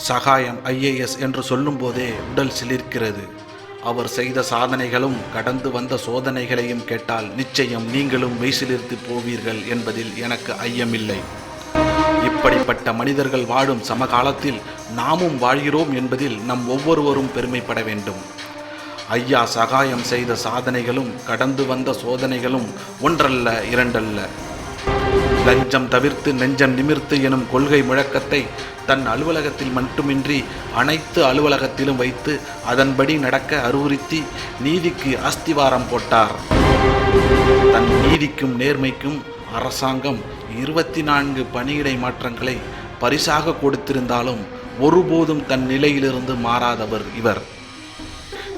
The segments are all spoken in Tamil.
சகாயம் ஐஏஎஸ் என்று சொல்லும்போதே உடல் சிலிர்க்கிறது. அவர் செய்த சாதனைகளும் கடந்து வந்த சோதனைகளையும் கேட்டால் நிச்சயம் நீங்களும் மெய்சிலிர்த்து போவீர்கள் என்பதில் எனக்கு ஐயமில்லை. இப்படிப்பட்ட மனிதர்கள் வாழும் சமகாலத்தில் நாமும் வாழ்கிறோம் என்பதில் நம் ஒவ்வொருவரும் பெருமைப்பட வேண்டும். ஐயா சகாயம் செய்த சாதனைகளும் கடந்து வந்த சோதனைகளும் ஒன்றல்ல இரண்டல்ல. லஞ்சம் தவிர்த்து நெஞ்சம் நிமிர்த்து எனும் கொள்கை முழக்கத்தை தன் அலுவலகத்தில் மட்டுமின்றி அனைத்து அலுவலகத்திலும் வைத்து அதன்படி நடக்க அறிவுறுத்தி நீதிக்கு அஸ்திவாரம் போட்டார். தன் நீதிக்கும் நேர்மைக்கும் அரசாங்கம் இருபத்தி நான்கு பணியிடை மாற்றங்களை பரிசாக கொடுத்திருந்தாலும் ஒருபோதும் தன் நிலையிலிருந்து மாறாதவர் இவர்.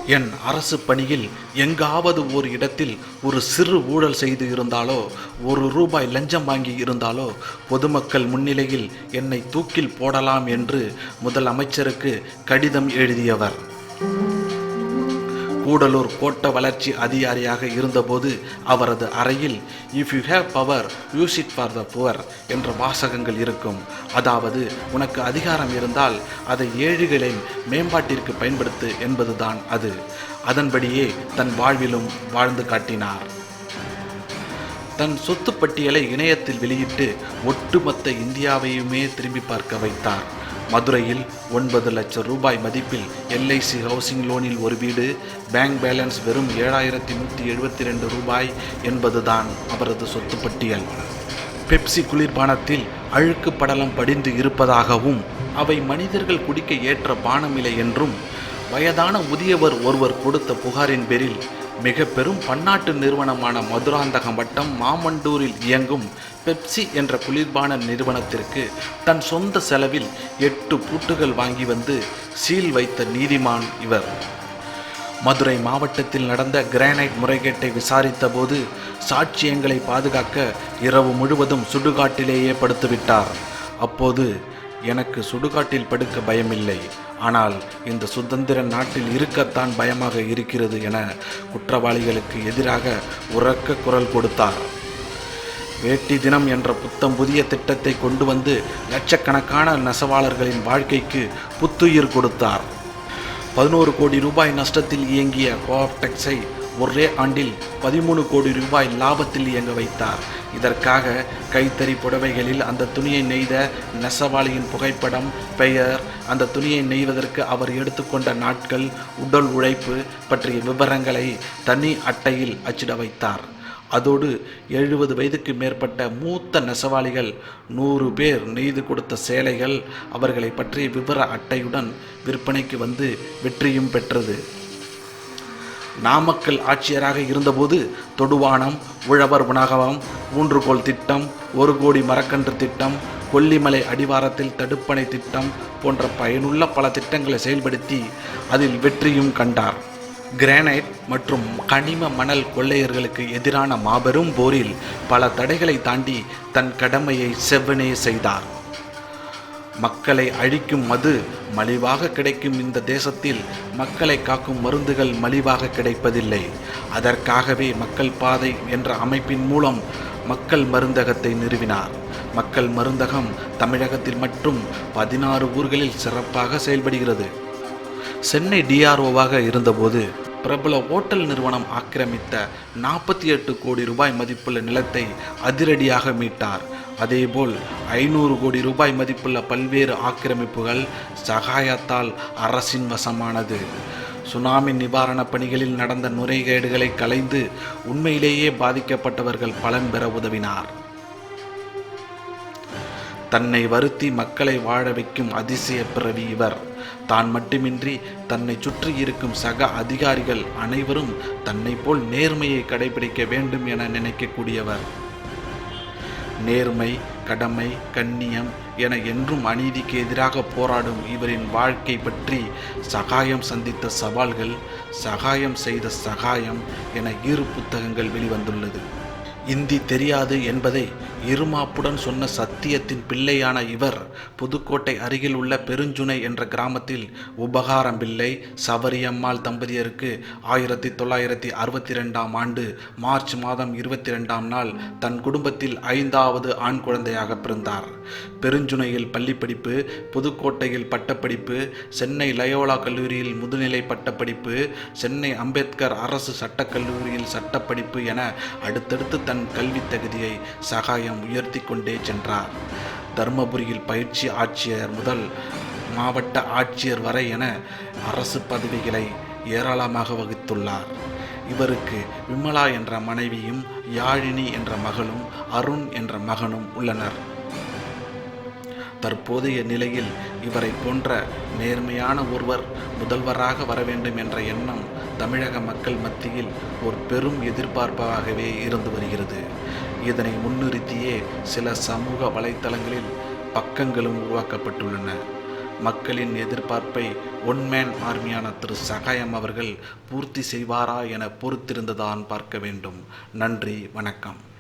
என் அரசு பணியில் எங்காவது ஒரு இடத்தில் ஒரு சிறு ஊழல் செய்து இருந்தாலோ ஒரு ரூபாய் லஞ்சம் வாங்கி இருந்தாலோ பொதுமக்கள் முன்னிலையில் என்னை தூக்கில் போடலாம் என்று முதலமைச்சருக்கு கடிதம் எழுதியவர். கூடலூர் கோட்ட வளர்ச்சி அதிகாரியாக இருந்தபோது அவரது அறையில் if you have power use it for the poor என்ற வாசகங்கள் இருக்கும். அதாவது உனக்கு அதிகாரம் இருந்தால் அதை ஏழைகளின் மேம்பாட்டிற்கு பயன்படுத்து என்பதுதான் அது. அதன்படியே தன் வாழ்விலும் வாழ்ந்து காட்டினார். தன் சொத்து பட்டியலை இணையத்தில் வெளியிட்டு ஒட்டுமொத்த இந்தியாவையுமே திரும்பி பார்க்க வைத்தார். மதுரையில் ஒன்பது லட்சம் ரூபாய் மதிப்பில் எல்ஐசி ஹவுசிங் லோனில் ஒரு வீடு பேங்க் பேலன்ஸ் வெறும் ஏழாயிரத்தி நூற்றி எழுபத்தி ரெண்டு ரூபாய் என்பதுதான் அவரது சொத்து பட்டியல். பெப்சி குளிர்பானத்தில் அழுக்கு படலம் படிந்து இருப்பதாகவும் அவை மனிதர்கள் குடிக்க ஏற்ற பானமில்லை என்றும் வயதான முதியவர் ஒருவர் கொடுத்த புகாரின் பேரில் மிக பெரும் பன்னாட்டு நிறுவனமான மதுராந்தகம் வட்டம் மாமண்டூரில் இயங்கும் பெப்சி என்ற குளிர்பான நிறுவனத்திற்கு தன் சொந்த செலவில் எட்டு பூட்டுகள் வாங்கி வந்து சீல் வைத்த நீதிமான் இவர். மதுரை மாவட்டத்தில் நடந்த கிரானைட் முறைகேட்டை விசாரித்தபோது சாட்சியங்களை பாதுகாக்க இரவு முழுவதும் சுடுகாட்டிலேயே படுத்துவிட்டார். அப்போது எனக்கு சுடுகாட்டில் படுக்க பயமில்லை. ஆனால் இந்த சுதந்திர நாட்டில் இருக்கத்தான் பயமாக இருக்கிறது என குற்றவாளிகளுக்கு எதிராக உறக்க குரல் கொடுத்தார். வேட்டி தினம் என்ற புத்தம் புதிய திட்டத்தை கொண்டு வந்து லட்சக்கணக்கான நெசவாளர்களின் வாழ்க்கைக்கு புத்துயிர் கொடுத்தார். பதினோரு கோடி ரூபாய் நஷ்டத்தில் இயங்கிய கோஆப்டெக்ஸை ஒரே ஆண்டில் பதிமூணு கோடி ரூபாய் லாபத்தில் இயங்க வைத்தார். இதற்காக கைத்தறி புடவைகளில் அந்த துணியை நெய்த நெசவாளியின் புகைப்படம் பெயர் அந்த துணியை நெய்வதற்கு அவர் எடுத்துக்கொண்ட நாட்கள் உடல் உழைப்பு பற்றிய விவரங்களை தனி அட்டையில் அச்சிட வைத்தார். அதோடு எழுபது வயதுக்கு மேற்பட்ட மூத்த நெசவாளிகள் நூறு பேர் நெய்து கொடுத்த சேலைகள் அவர்களை பற்றிய விவர அட்டையுடன் விற்பனைக்கு வந்து வெற்றியும் பெற்றது. நாமக்கல் ஆட்சியராக இருந்தபோது தொடுவானம் உழவர் உணவகம் ஊன்றுகோல் திட்டம் ஒரு கோடி மரக்கன்று திட்டம் கொல்லிமலை அடிவாரத்தில் தடுப்பணை திட்டம் போன்ற பயனுள்ள பல திட்டங்களை செயல்படுத்தி அதில் வெற்றியும் கண்டார். கிரானைட் மற்றும் கனிம மணல் கொள்ளையர்களுக்கு எதிரான மாபெரும் போரில் பல தடைகளை தாண்டி தன் கடமையை செவ்வனே செய்தார். மக்களை அழிக்கும் மது மலிவாக கிடைக்கும் இந்த தேசத்தில் மக்களை காக்கும் மருந்துகள் மலிவாக கிடைப்பதில்லை. அதற்காகவே மக்கள் பாதை என்ற அமைப்பின் மூலம் மக்கள் மருந்தகத்தை நிறுவினார். மக்கள் மருந்தகம் தமிழகத்தில் மட்டும் பதினாறு ஊர்களில் சிறப்பாக செயல்படுகிறது. சென்னை டிஆர்ஓவாக இருந்தபோது பிரபல ஓட்டல் நிறுவனம் ஆக்கிரமித்த நாற்பத்தி எட்டு கோடி ரூபாய் மதிப்புள்ள நிலத்தை அதிரடியாக மீட்டார். அதேபோல் ஐநூறு கோடி ரூபாய் மதிப்புள்ள பல்வேறு ஆக்கிரமிப்புகள் சகாயத்தால் அரசின் வசமானது. சுனாமி நிவாரணப் பணிகளில் நடந்த நுரைகேடுகளை கலைந்து உண்மையிலேயே பாதிக்கப்பட்டவர்கள் பலன் பெற உதவினார். தன்னை வருத்தி மக்களை வாழ வைக்கும் அதிசய பிறவி இவர். தான் மட்டுமின்றி தன்னை சுற்றி இருக்கும் சக அதிகாரிகள் அனைவரும் தன்னை போல் நேர்மையை கடைபிடிக்க வேண்டும் என நினைக்கக்கூடியவர். நேர்மை கடமை கண்ணியம் என என்றும் அநீதிக்கு எதிராக போராடும் இவரின் வாழ்க்கை பற்றி சகாயம் சந்தித்த சவால்கள் சகாயம் செய்த சகாயம் என இரு புத்தகங்கள் வெளிவந்துள்ளது. இந்தி தெரியாது என்பதை இருமாப்புடன் சொன்ன சத்தியத்தின் பிள்ளையான இவர் புதுக்கோட்டை அருகில் உள்ள பெருஞ்சுனை என்ற கிராமத்தில் உபகாரம் பிள்ளை சபரியம்மாள் தம்பதியருக்கு ஆயிரத்தி தொள்ளாயிரத்தி அறுபத்தி ரெண்டாம் ஆண்டு மார்ச் மாதம் இருபத்தி ரெண்டாம் நாள் தன் குடும்பத்தில் ஐந்தாவது ஆண் குழந்தையாக பிறந்தார். பெருஞ்சுனையில் பள்ளிப்படிப்பு புதுக்கோட்டையில் பட்டப்படிப்பு சென்னை லயோலா கல்லூரியில் முதுநிலை பட்டப்படிப்பு சென்னை அம்பேத்கர் அரசு சட்டக் கல்லூரியில் சட்டப்படிப்பு என அடுத்தடுத்து தன் கல்வித் தகுதியை சகாயம் உயர்த்தி கொண்டே சென்றார். தருமபுரியில் பயிற்சி ஆட்சியர் முதல் மாவட்ட ஆட்சியர் வரை என அரசு பதவிகளை ஏராளமாக வகித்துள்ளார். இவருக்கு விமலா என்ற மனைவியும் யாழினி என்ற மகளும் அருண் என்ற மகனும் உள்ளனர். தற்போதைய நிலையில் இவரை போன்ற நேர்மையான ஒருவர் முதல்வராக வர வேண்டும் என்ற எண்ணம் தமிழக மக்கள் மத்தியில் ஒரு பெரும் எதிர்பார்ப்பாகவே இருந்து வருகிறது. இதனை முன்னிறுத்தியே சில சமூக வலைத்தளங்களில் பக்கங்களும் உருவாக்கப்பட்டுள்ளன. மக்களின் எதிர்பார்ப்பை ஒன்மேன் ஆர்மியான திரு சகாயம் அவர்கள் பூர்த்தி செய்வாரா என பொறுத்திருந்துதான் பார்க்க வேண்டும். நன்றி வணக்கம்.